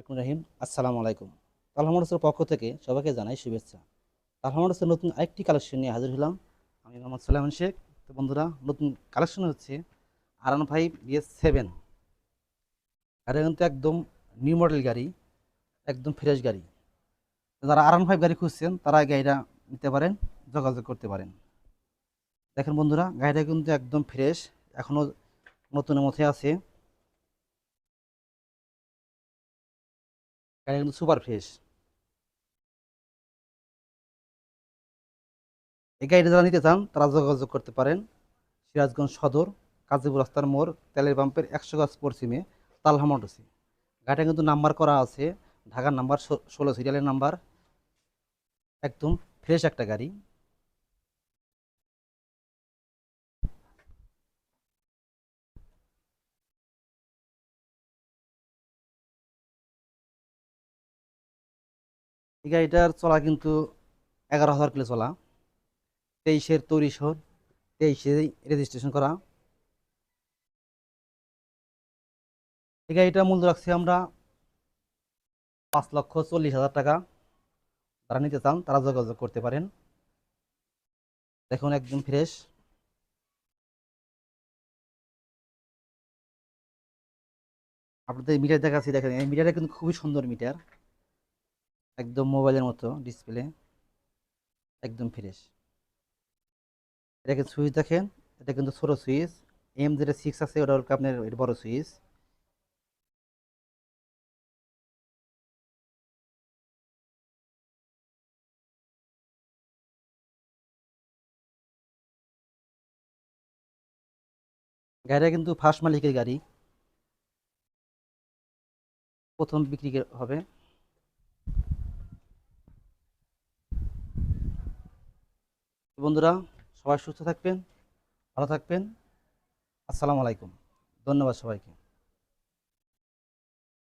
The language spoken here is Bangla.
রহমান রাহিম, আসসালামু আলাইকুম। তালহামসের পক্ষ থেকে সবাইকে জানাই শুভেচ্ছা। তালহামসের নতুন আরেকটি কালেকশন নিয়ে হাজির হলাম। আমি মোহাম্মদ সালামান শেখ। তো বন্ধুরা, নতুন কালেকশন হচ্ছে আরান ফাইভ বিএস সেভেন। গাড়ি কিন্তু একদম নিউ মডেল গাড়ি, একদম ফ্রেশ গাড়ি। যারা আরান ফাইভ গাড়ি খুঁজছেন, তারা গাড়িটা নিতে পারেন, যোগাযোগ করতে পারেন। দেখেন বন্ধুরা, গাড়িটা কিন্তু একদম ফ্রেশ এখনও নতুনের মধ্যে আছে। গাড়ি কিন্তু সুপার ফ্রেশ। এই গাড়িটা যারা নিতে চান, তারা যোগাযোগ করতে পারেন। সিরাজগঞ্জ সদর, কাজীপুর রাস্তার মোড়, তেলের পাম্পের একশো গাছ পশ্চিমে তালহামডসি গাড়িটা কিন্তু নাম্বার করা আছে, ঢাকার নাম্বার ষোলো সিরিয়ালের নাম্বার। একদম ফ্রেশ একটা গাড়ি। এই গাড়িটার চলা কিন্তু এগারো হাজার কিলো চলা। তেইশের তৈরি সর তেইশে রেজিস্ট্রেশন করা। এই গাড়িটার মূল্য রাখছি আমরা পাঁচ লক্ষ চল্লিশ হাজার টাকা। তারা নিতে চান, তারা যোগাযোগ করতে পারেন। দেখুন একদম ফ্রেশ আপনাদের মিটার দেখাচ্ছি, দেখেন, এই মিটারটা কিন্তু খুবই সুন্দর মিটার। একদম মোবাইলের মতো ডিসপ্লে, একদম ফ্রেশ। এটা কিন্তু সুইচ দেখেন, এটা কিন্তু ছোটো সুইচ এম যেটা সিক্স আছে, ওটা হলো আপনার বড় সুইচ। গাড়িটা কিন্তু ফার্স্ট মালিকের গাড়ি। প্রথম বিক্রি হবে। বন্ধুরা সবাই সুস্থ থাকবেন ভালো থাকবেন। আসসালামু আলাইকুম। ধন্যবাদ সবাইকে।